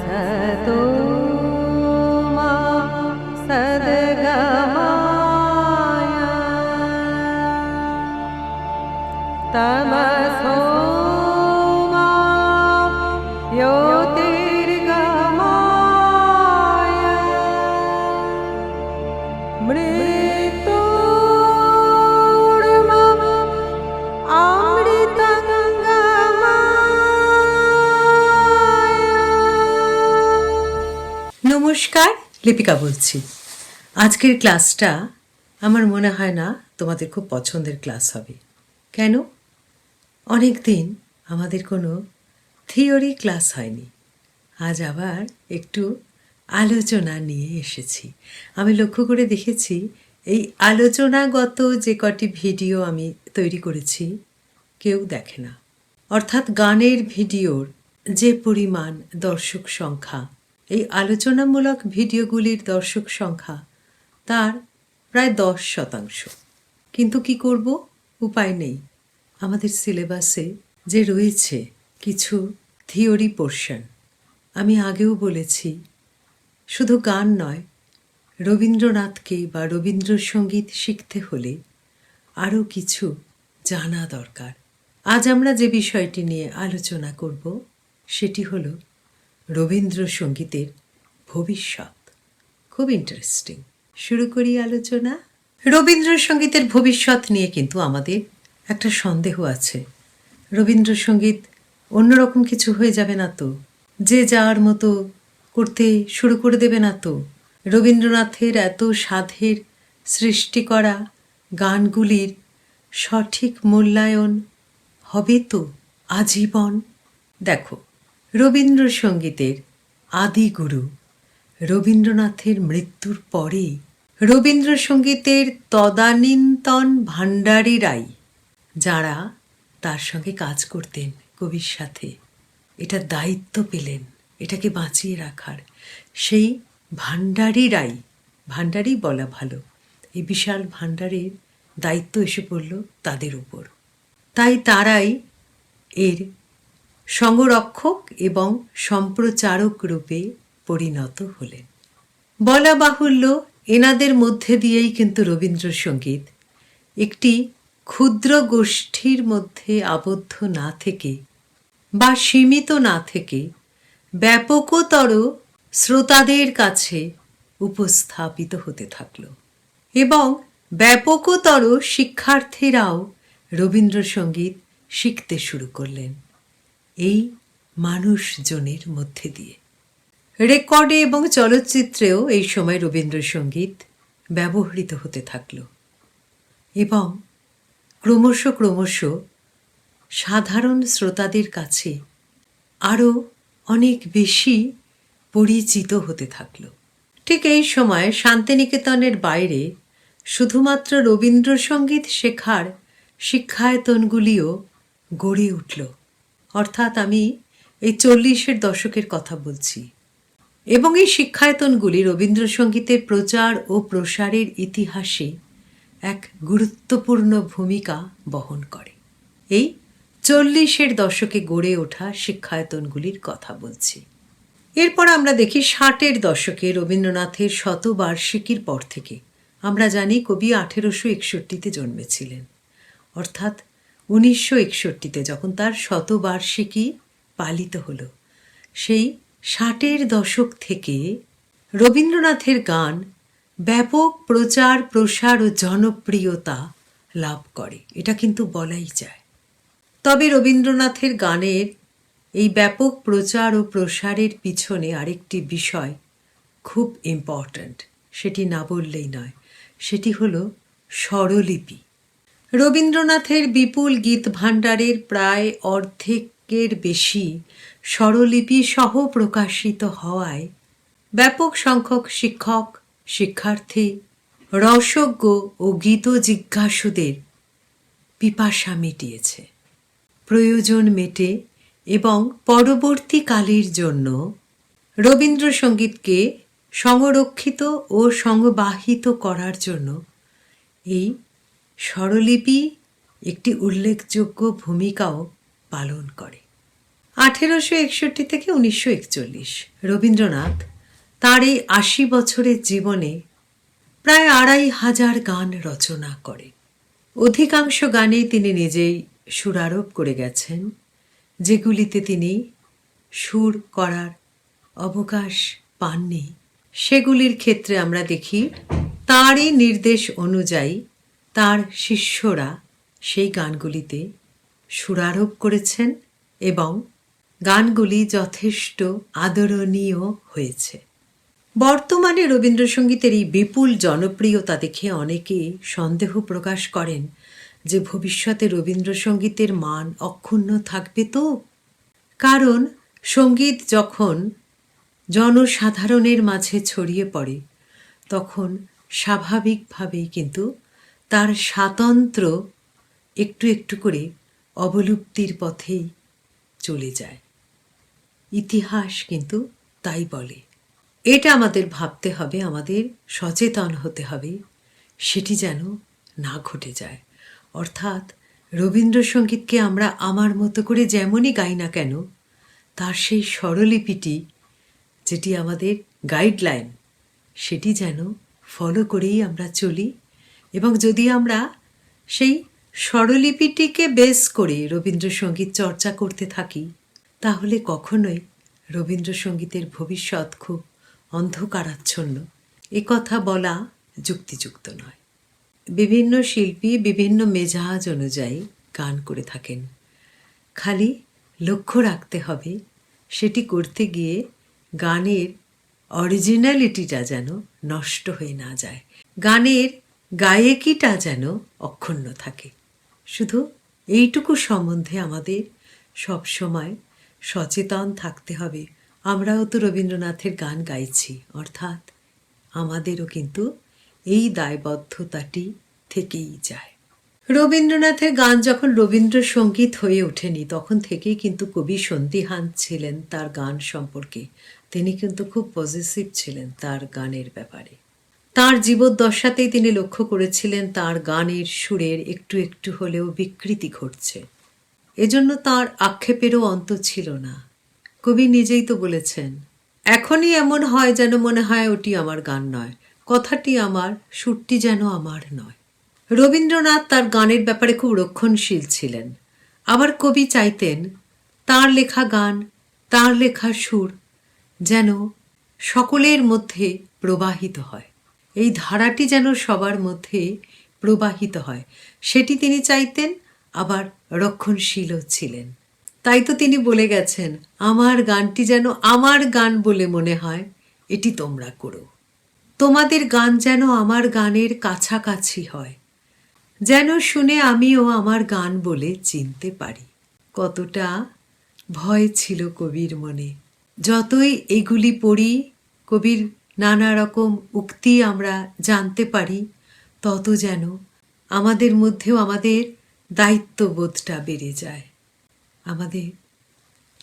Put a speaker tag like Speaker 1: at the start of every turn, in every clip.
Speaker 1: सतो
Speaker 2: নমস্কার, লিপিকা বলছি। আজকের ক্লাসটা আমার মনে হয় না তোমাদের খুব পছন্দের ক্লাস হবে। কেন? অনেক দিন আমাদের কোনো থিওরি ক্লাস হয়নি। আজ আবার একটু আলোচনা নিয়ে এসেছি। আমি লক্ষ্য করে দেখেছি, এই আলোচনাগত যে কটি ভিডিও আমি তৈরি করেছি, কেউ দেখে না। অর্থাৎ গানের ভিডিওর যে পরিমাণ দর্শক সংখ্যা এই আলোচনামূলক ভিডিওগুলির দর্শক সংখ্যা, তার প্রায় দশ শতাংশ। কিন্তু কি করব? উপায় নেই। আমাদের সিলেবাসে যে রয়েছে কিছু থিওরি পোর্শন, আমি আগেও বলেছি, শুধু গান নয়, রবীন্দ্রনাথকে বা রবীন্দ্রসঙ্গীত শিখতে হলে আরও কিছু জানা দরকার। আজ আমরা যে বিষয়টি নিয়ে আলোচনা করব, সেটি হলো রবীন্দ্রসঙ্গীতের ভবিষ্যৎ। খুব ইন্টারেস্টিং শুরু করি আলোচনা? রবীন্দ্রসঙ্গীতের ভবিষ্যৎ নিয়ে কিন্তু আমাদের একটা সন্দেহ আছে। রবীন্দ্রসঙ্গীত অন্যরকম কিছু হয়ে যাবে না তো? যে যার মতো করতে শুরু করে দেবে না তো? রবীন্দ্রনাথের এত সাধের সৃষ্টি করা গানগুলির সঠিক মূল্যায়ন হবে তো আজীবন? দেখো রবীন্দ্রসঙ্গীতের আদি গুরু রবীন্দ্রনাথের মৃত্যুর পরে রবীন্দ্রসঙ্গীতের তদানীন্তন ভাণ্ডারীরাই যারা তার সঙ্গে কাজ করতেন কবির সাথে, এটা দায়িত্ব পেলেন, এটাকে বাঁচিয়ে রাখার। সেই ভাণ্ডারীরাই, ভাণ্ডারী বলা ভালো, এই বিশাল ভাণ্ডারের দায়িত্ব এসে পড়ল তাদের উপর। তাই তারাই এর সংরক্ষক এবং সম্প্রচারক রূপে পরিণত হলেন। বলা বাহুল্য, এনাদের মধ্যে দিয়েই কিন্তু রবীন্দ্রসঙ্গীত একটি ক্ষুদ্র গোষ্ঠীর মধ্যে আবদ্ধ না থেকে বা সীমিত না থেকে ব্যাপকতর শ্রোতাদের কাছে উপস্থাপিত হতে থাকল এবং ব্যাপকতর শিক্ষার্থীরাও রবীন্দ্রসঙ্গীত শিখতে শুরু করলেন। এই মানুষজনের মধ্যে দিয়ে। রেকর্ডে এবং চলচ্চিত্রেও এই সময় রবীন্দ্রসঙ্গীত ব্যবহৃত হতে থাকল। এবং ক্রমশ ক্রমশ সাধারণ শ্রোতাদের কাছে আরও অনেক বেশি পরিচিত হতে থাকল। ঠিক এই সময় শান্তিনিকেতনের বাইরে শুধুমাত্র রবীন্দ্রসঙ্গীত শেখার শিক্ষায়তনগুলিও গড়ে উঠল। অর্থাৎ আমি এই চল্লিশের দশকের কথা বলছি। এবং এই শিক্ষায়তনগুলি রবীন্দ্রসঙ্গীতের প্রচার ও প্রসারের ইতিহাসে এক গুরুত্বপূর্ণ ভূমিকা বহন করে। এই চল্লিশের দশকে গড়ে ওঠা শিক্ষায়তনগুলির কথা বলছি। এরপর আমরা দেখি ষাটের দশকে রবীন্দ্রনাথের শতবার্ষিকীর পর থেকে। আমরা জানি কবি আঠেরোশো একষট্টিতে জন্মেছিলেন। অর্থাৎ উনিশশো একষট্টিতে যখন তার শতবার্ষিকী পালিত হলো, সেই ষাটের দশক থেকে রবীন্দ্রনাথের গান ব্যাপক প্রচার, প্রসার ও জনপ্রিয়তা লাভ করে। এটা কিন্তু বলাই যায়। তবে রবীন্দ্রনাথের গানের এই ব্যাপক প্রচার ও প্রসারের পিছনে আরেকটি বিষয় খুব ইম্পর্ট্যান্ট সেটি না বললেই নয়, সেটি হলো স্বরলিপি। রবীন্দ্রনাথের বিপুল গীত ভাণ্ডারের প্রায় অর্ধেকের বেশি স্বরলিপি সহ প্রকাশিত হওয়ায় ব্যাপক সংখ্যক শিক্ষক, শিক্ষার্থী, রসজ্ঞ ও গীত জিজ্ঞাসুদের পিপাসা মিটিয়েছে। প্রয়োজন মেটে এবং পরবর্তীকালের জন্য রবীন্দ্রসঙ্গীতকে সংরক্ষিত ও সংবাহিত করার জন্য এই স্বরলিপি একটি উল্লেখযোগ্য ভূমিকাও পালন করে। আঠেরোশো একষট্টি থেকে উনিশশো একচল্লিশ। রবীন্দ্রনাথ তার এই আশি বছরের জীবনে প্রায় আড়াই হাজার গান রচনা করে অধিকাংশ গানেই তিনি নিজেই সুরারোপ করে গেছেন, যেগুলিতে তিনি সুর করার অবকাশ পাননি। সেগুলির ক্ষেত্রে আমরা দেখি, তারই নির্দেশ অনুযায়ী তার শিষ্যরা সেই গানগুলিতে সুরারোপ করেছেন এবং গানগুলি যথেষ্ট আদরণীয় হয়েছে। বর্তমানে রবীন্দ্রসঙ্গীতের এই বিপুল জনপ্রিয়তা দেখে অনেকে সন্দেহ প্রকাশ করেন যে ভবিষ্যতে রবীন্দ্রসঙ্গীতের মান অক্ষুণ্ণ থাকবে তো? কারণ সংগীত যখন জনসাধারণের মাঝে ছড়িয়ে পড়ে, তখন স্বাভাবিকভাবেই কিন্তু তার স্বাতন্ত্র একটু একটু করে অবলুপ্তির পথেই চলে যায়। ইতিহাস কিন্তু তাই বলে। এটা আমাদের ভাবতে হবে, আমাদের সচেতন হতে হবে, সেটি যেন না ঘটে যায়। অর্থাৎ রবীন্দ্রসঙ্গীতকে আমরা আমার মতো করে যেমনই গাই না কেন, তার সেই স্বরলিপিটি যেটি আমাদের গাইডলাইন, সেটি যেন ফলো করেই আমরা চলি এবং যদি আমরা সেই স্বরলিপিটিকে বেস করে রবীন্দ্রসঙ্গীত চর্চা করতে থাকি, তাহলে কখনোই রবীন্দ্রসঙ্গীতের ভবিষ্যৎ খুব অন্ধকারাচ্ছন্ন। এ কথা বলা যুক্তিযুক্ত নয়। বিভিন্ন শিল্পী বিভিন্ন মেজাজ অনুযায়ী গান করে থাকেন। খালি লক্ষ্য রাখতে হবে, সেটি করতে গিয়ে গানের অরিজিনালিটিটা যেন নষ্ট হয়ে না যায়। গানের গায়কিটা যেন অক্ষুণ্ণ থাকে। শুধু এইটুকু সম্বন্ধে আমাদের সব সময় সচেতন থাকতে হবে। আমরাও তো রবীন্দ্রনাথের গান গাইছি, অর্থাৎ আমাদেরও কিন্তু এই দায়বদ্ধতাটি থেকেই যায়। রবীন্দ্রনাথের গান যখন রবীন্দ্রসঙ্গীত হয়ে ওঠেনি, তখন থেকেই কিন্তু কবি সন্দিহান ছিলেন তার গান সম্পর্কে। তিনি কিন্তু খুব পজিটিভ ছিলেন তার গানের ব্যাপারে। তার জীবদ্দশাতেই তিনি লক্ষ্য করেছিলেন তার গানের সুরের একটু একটু হলেও বিকৃতি ঘটছে। এজন্য তার আক্ষেপেরও অন্ত ছিল না। কবি নিজেই তো বলেছেন, এখনই এমন হয় যেন মনে হয় ওটি আমার গান নয়। কথাটি আমার, সুরটি যেন আমার নয়। রবীন্দ্রনাথ তার গানের ব্যাপারে খুব রক্ষণশীল ছিলেন। আবার কবি চাইতেন, তার লেখা গান, তার লেখা সুর যেন সকলের মধ্যে প্রবাহিত হয়। এই ধারাটি যেন সবার মধ্যে প্রবাহিত হয়। সেটি তিনি চাইতেন, আবার রক্ষণশীলও ছিলেন। তাই তো তিনি বলে গেছেন, আমার গানটি যেন আমার গান বলে মনে হয়, এটি তোমরা করো। তোমাদের গান যেন আমার গানের কাছাকাছি হয়। যেন শুনে আমিও আমার গান বলে চিনতে পারি। কতটা ভয় ছিল কবির মনে। যতই এগুলি পড়ি, কবির নানা রকম উক্তি আমরা জানতে পারি, তত যেন আমাদের মধ্যেও আমাদের দায়িত্ববোধটা বেড়ে যায়। আমাদের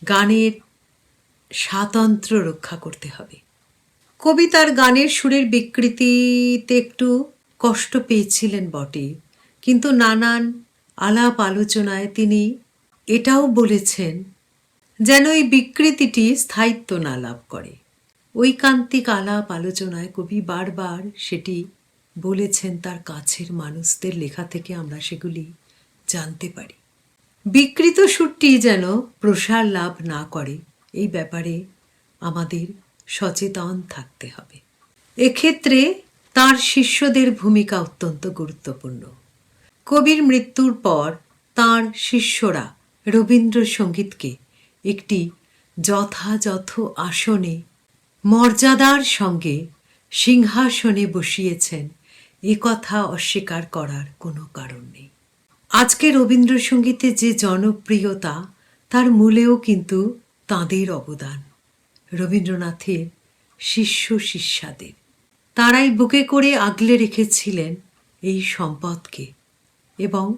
Speaker 2: গানের স্বাতন্ত্র্য রক্ষা করতে হবে। কবিতার গানের সুরের বিকৃতিতে একটু কষ্ট পেয়েছিলেন বটে, কিন্তু নানান আলাপ আলোচনায় তিনি এটাও বলেছেন, যেন এই বিকৃতিটি স্থায়িত্ব না লাভ করে। ঐকান্তিক আলাপ আলোচনায় কবি বারবার সেটি বলেছেন তার কাছের মানুষদের লেখা থেকে আমরা সেগুলি জানতে পারি। বিকৃত সুরটি যেন প্রসার লাভ না করে, এই ব্যাপারে আমাদের সচেতন থাকতে হবে। এক্ষেত্রে তার শিষ্যদের ভূমিকা অত্যন্ত গুরুত্বপূর্ণ। কবির মৃত্যুর পর তার শিষ্যরা রবীন্দ্রসঙ্গীতকে একটি যথাযথ আসনে মর্যাদার সঙ্গে সিংহাসনে বসিয়েছেন। এ কথা অস্বীকার করার কোনো কারণ নেই। আজকে রবীন্দ্রসঙ্গীতের যে জনপ্রিয়তা, তার মূলেও কিন্তু তাঁদের অবদান। রবীন্দ্রনাথের শিষ্য শিষ্যাদের। তারাই বুকে করে আগলে রেখেছিলেন এই সম্পদকে। এবং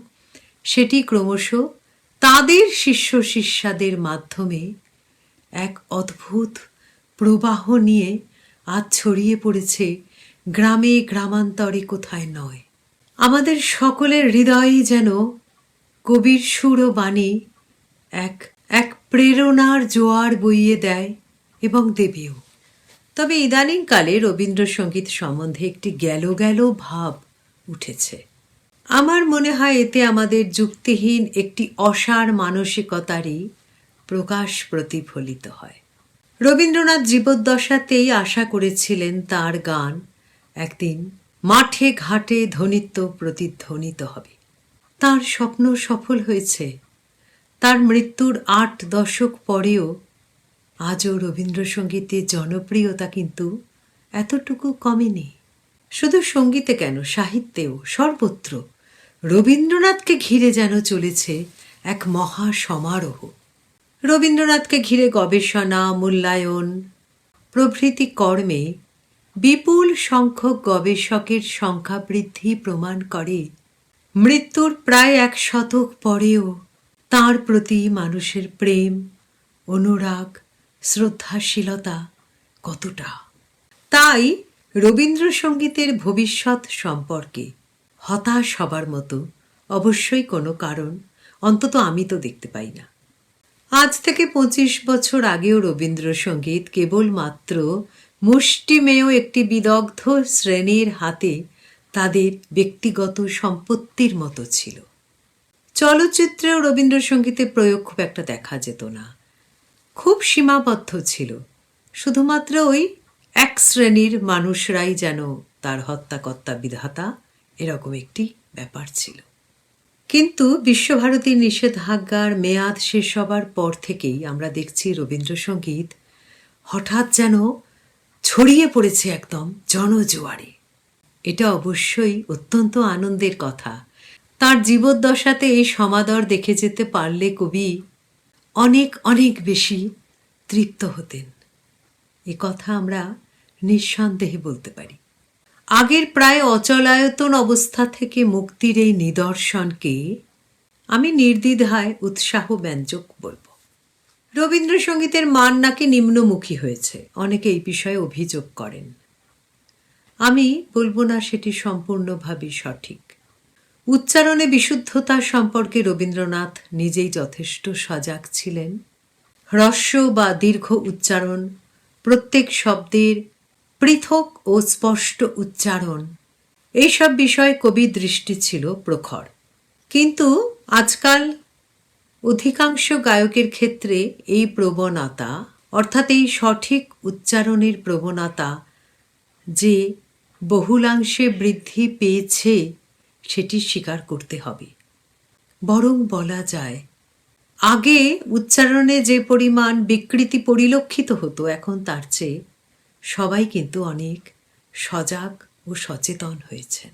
Speaker 2: সেটি ক্রমশ তাদের শিষ্য শিষ্যাদের মাধ্যমে এক অদ্ভুত প্রবাহ নিয়ে আজ ছড়িয়ে পড়েছে গ্রামে গ্রামান্তরে কোথায় নয়। আমাদের সকলের হৃদয়ে যেন কবির সুর ও বাণী এক এক প্রেরণার জোয়ার বইয়ে দেয় এবং দেবেও। তবে ইদানিংকালে রবীন্দ্রসঙ্গীত সম্বন্ধে একটি গেল গেল ভাব উঠেছে। আমার মনে হয় এতে আমাদের যুক্তিহীন একটি অসার মানসিকতারই প্রকাশ প্রতিফলিত হয়। রবীন্দ্রনাথ জীবদ্দশাতেই আশা করেছিলেন তার গান একদিন মাঠে ঘাটে ধ্বনিত্ব প্রতিধ্বনিত হবে। তার স্বপ্ন সফল হয়েছে। তার মৃত্যুর আট দশক পরেও আজও রবীন্দ্রসঙ্গীতের জনপ্রিয়তা কিন্তু এতটুকু কমেনি। শুধু সঙ্গীতে কেন, সাহিত্যেও সর্বত্র রবীন্দ্রনাথকে ঘিরে যেন চলেছে এক মহা সমারোহ। রবীন্দ্রনাথকে ঘিরে গবেষণা, মূল্যায়ন প্রভৃতি কর্মে বিপুল সংখ্যক গবেষকের সংখ্যা বৃদ্ধি প্রমাণ করে। মৃত্যুর প্রায় এক শতক পরেও তার প্রতি মানুষের প্রেম, অনুরাগ, শ্রদ্ধাশীলতা কতটা? তাই রবীন্দ্রসঙ্গীতের ভবিষ্যৎ সম্পর্কে হতাশ হবার মতো অবশ্যই কোনো কারণ, অন্তত আমি তো দেখতে পাই না। আজ থেকে পঁচিশ বছর আগেও রবীন্দ্রসঙ্গীত কেবলমাত্র মুষ্টিমেয় একটি বিদগ্ধ শ্রেণির হাতে তাদের ব্যক্তিগত সম্পত্তির মতো ছিল। চলচ্চিত্রেও রবীন্দ্রসঙ্গীতের প্রয়োগ খুব একটা দেখা যেত না। খুব সীমাবদ্ধ ছিল। শুধুমাত্র ওই এক শ্রেণির মানুষরাই যেন তার হত্যাকর্তা বিধাতা এরকম একটি ব্যাপার ছিল। কিন্তু বিশ্বভারতীর নিষেধাজ্ঞার মেয়াদ শেষ হবার পর থেকেই আমরা দেখছি রবীন্দ্রসঙ্গীত হঠাৎ যেন ছড়িয়ে পড়েছে একদম জনজোয়ারে। এটা অবশ্যই অত্যন্ত আনন্দের কথা। তার জীবদ্দশাতে এই সমাদর দেখে যেতে পারলে কবি অনেক অনেক বেশি তৃপ্ত হতেন। এ কথা আমরা নিঃসন্দেহে বলতে পারি। আগের প্রায় অচলায়তন অবস্থা থেকে মুক্তির এই নিদর্শনকে আমি নির্দ্বিধায় উৎসাহ ব্যঞ্জক বলব। রবীন্দ্রসঙ্গীতের মান নাকি নিম্নমুখী হয়েছে, অনেকে এই বিষয়ে অভিযোগ করেন। আমি বলব না সেটি সম্পূর্ণভাবে সঠিক। উচ্চারণে বিশুদ্ধতা সম্পর্কে রবীন্দ্রনাথ নিজেই যথেষ্ট সজাগ ছিলেন। হ্রস্ব বা দীর্ঘ উচ্চারণ প্রত্যেক শব্দের পৃথক ও স্পষ্ট উচ্চারণ। এইসব বিষয়ে কবির দৃষ্টি ছিল প্রখর। কিন্তু আজকাল অধিকাংশ গায়কের ক্ষেত্রে এই প্রবণতা, অর্থাৎ এই সঠিক উচ্চারণের প্রবণতা, যে বহুলাংশে বৃদ্ধি পেয়েছে, সেটি স্বীকার করতে হবে। বরং বলা যায়, আগে উচ্চারণে যে পরিমাণ বিকৃতি পরিলক্ষিত হতো, এখন তার চেয়ে সবাই কিন্তু অনেক সজাগ ও সচেতন হয়েছেন।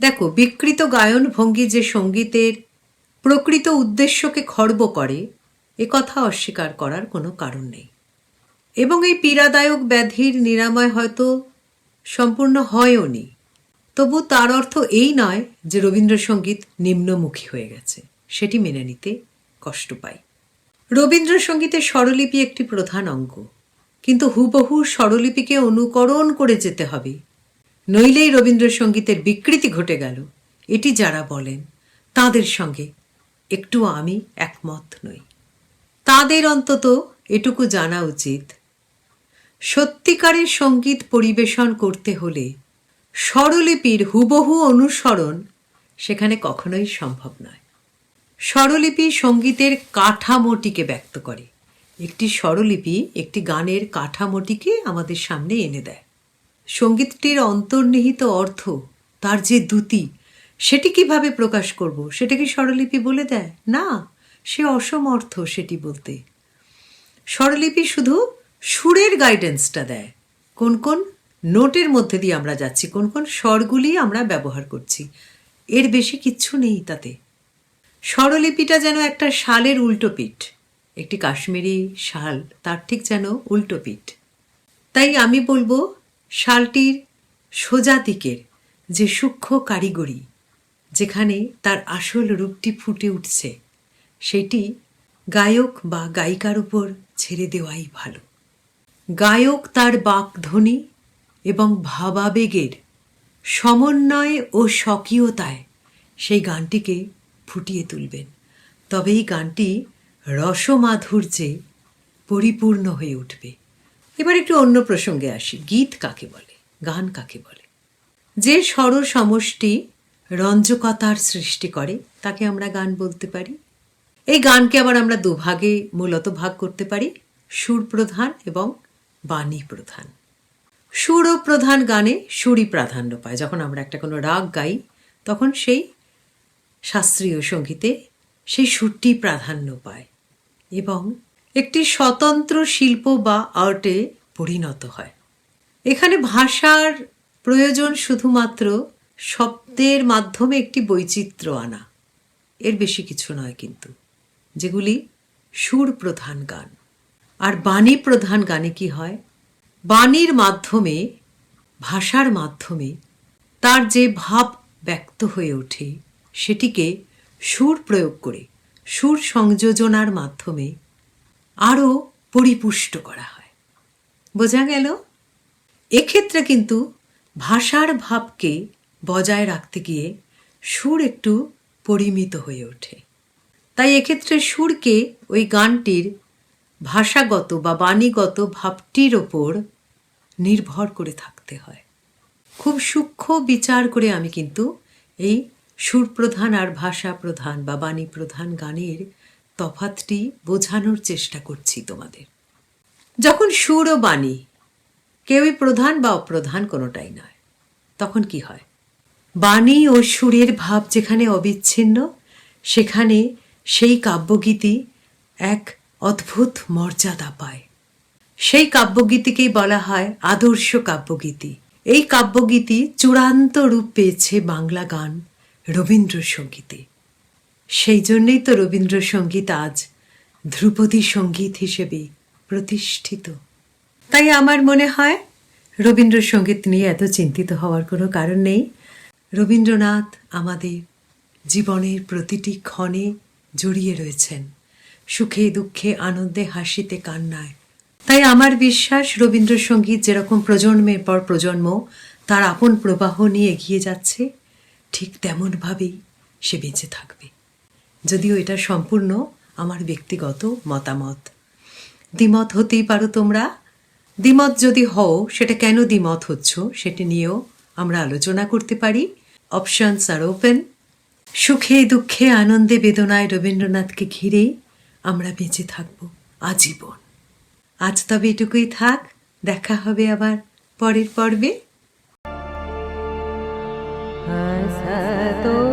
Speaker 2: দেখো, বিকৃত গায়ন ভঙ্গি যে সঙ্গীতের প্রকৃত উদ্দেশ্যকে খর্ব করে, এ কথা অস্বীকার করার কোনো কারণ নেই। এবং এই পীড়াদায়ক ব্যাধির নিরাময় হয়তো সম্পূর্ণ হয়ও নি। তবু তার অর্থ এই নয় যে রবীন্দ্রসঙ্গীত নিম্নমুখী হয়ে গেছে। সেটি মেনে নিতে কষ্ট পাই। রবীন্দ্রসঙ্গীতের স্বরলিপি একটি প্রধান অঙ্গ। কিন্তু হুবহু স্বরলিপিকে অনুকরণ করে যেতে হবে। নইলেই রবীন্দ্রসঙ্গীতের বিকৃতি ঘটে গেল। এটি যারা বলেন, তাদের সঙ্গে একটু আমি একমত নই। তাদের অন্তত এটুকু জানা উচিত, সত্যিকারের সংগীত পরিবেশন করতে হলে স্বরলিপির হুবহু অনুসরণ সেখানে কখনোই সম্ভব নয়। স্বরলিপি সঙ্গীতের কাঠামোটিকে ব্যক্ত করে। একটি স্বরলিপি একটি গানের কাঠামোটিকে আমাদের সামনে এনে দেয়। সঙ্গীতটির অন্তর্নিহিত অর্থ, তার যে দ্যুতি, সেটি কীভাবে প্রকাশ করব, সেটা কি স্বরলিপি বলে দেয়? না, সে অসমর্থ সেটি বলতে। স্বরলিপি শুধু সুরের গাইডেন্সটা দেয়। কোন কোন নোটের মধ্যে দিয়ে আমরা যাচ্ছি, কোন কোন স্বরগুলি আমরা ব্যবহার করছি, এর বেশি কিচ্ছু নেই তাতে। স্বরলিপিটা যেন একটা শালের উল্টো পিঠ একটি কাশ্মীরি শাল, তার ঠিক যেন উল্টো পিঠ। তাই আমি বলব, শালটির সোজা দিকের যে সূক্ষ্ম কারিগরি, যেখানে তার আসল রূপটি ফুটে উঠছে, সেটি গায়ক বা গায়িকার উপর ছেড়ে দেওয়াই ভালো। গায়ক তার বাকধ্বনি এবং ভাবাবেগের সমন্বয় ও স্বকীয়তায় সেই গানটিকে ফুটিয়ে তুলবেন। তবে এই গানটি রসমাধুর্যে পরিপূর্ণ হয়ে উঠবে। এবার একটু অন্য প্রসঙ্গে আসি। গীত কাকে বলে? গান কাকে বলে? যে স্বর সমষ্টি রঞ্জকতার সৃষ্টি করে, তাকে আমরা গান বলতে পারি। এই গানকে আবার আমরা দুভাগে মূলত ভাগ করতে পারি। সুর প্রধান এবং বাণী প্রধান সুর ও প্রধান গানে সুরই প্রাধান্য পায়। যখন আমরা একটা কোনো রাগ গাই, তখন সেই শাস্ত্রীয় সঙ্গীতে সেই সুরটি প্রাধান্য পায়। এবং একটি স্বতন্ত্র শিল্প বা আর্টে পরিণত হয়। এখানে ভাষার প্রয়োজন শুধুমাত্র শব্দের মাধ্যমে একটি বৈচিত্র্য আনা। এর বেশি কিছু নয় কিন্তু, যেগুলি সুর প্রধান গান। আর বাণী প্রধান গানে কি হয়? বাণীর মাধ্যমে, ভাষার মাধ্যমে তার যে ভাব ব্যক্ত হয়ে ওঠে, সেটিকে সুর প্রয়োগ করে সুর সংযোজনার মাধ্যমে আরও পরিপুষ্ট করা হয়। বোঝা গেল? এক্ষেত্রে কিন্তু ভাষার ভাবকে বজায় রাখতে গিয়ে সুর একটু পরিমিত হয়ে ওঠে। তাই এক্ষেত্রে সুরকে ওই গানটির ভাষাগত বা বাণীগত ভাবটির ওপর নির্ভর করে থাকতে হয়। খুব সূক্ষ্ম বিচার করে আমি কিন্তু এই সুর প্রধান আর ভাষা প্রধান বা বাণী প্রধান গানের তফাতটি বোঝানোর চেষ্টা করছি তোমাদের। যখন সুর ও বাণী কেউই প্রধান বা অপ্রধান কোনোটাই নয়, তখন কি হয়? বাণী ও সুরের ভাব যেখানে অবিচ্ছিন্ন, সেখানে সেই কাব্যগীতি এক অদ্ভুত মর্যাদা পায়। সেই কাব্যগীতিকেই বলা হয় আদর্শ কাব্যগীতি। এই কাব্যগীতি চূড়ান্ত রূপ পেয়েছে বাংলা গান রবীন্দ্রসঙ্গীতে। সেই জন্যই তো রবীন্দ্রসঙ্গীত আজ ধ্রুপদী সংগীত হিসেবে প্রতিষ্ঠিত। তাই আমার মনে হয় রবীন্দ্রসঙ্গীত নিয়ে এত চিন্তিত হওয়ার কোনো কারণ নেই। রবীন্দ্রনাথ আমাদের জীবনের প্রতিটি ক্ষণে জড়িয়ে রয়েছেন। সুখে, দুঃখে, আনন্দে, হাসিতে, কান্নায়। তাই আমার বিশ্বাস, রবীন্দ্রসঙ্গীত যেরকম প্রজন্মের পর প্রজন্ম, তার আপন প্রবাহ নিয়ে এগিয়ে যাচ্ছে। ঠিক তেমনভাবেই সে বেঁচে থাকবে। যদিও এটা সম্পূর্ণ আমার ব্যক্তিগত মতামত। দ্বিমত হতেই পারো তোমরা। দ্বিমত যদি হও, সেটা কেন দ্বিমত হচ্ছ সেটা নিয়েও আমরা আলোচনা করতে পারি। অপশানস আর ওপেন সুখে, দুঃখে, আনন্দে, বেদনায় রবীন্দ্রনাথকে ঘিরেই আমরা বেঁচে থাকব আজীবন। আজ তবে এটুকুই থাক। দেখা হবে আবার পরের পর্বে।
Speaker 1: তো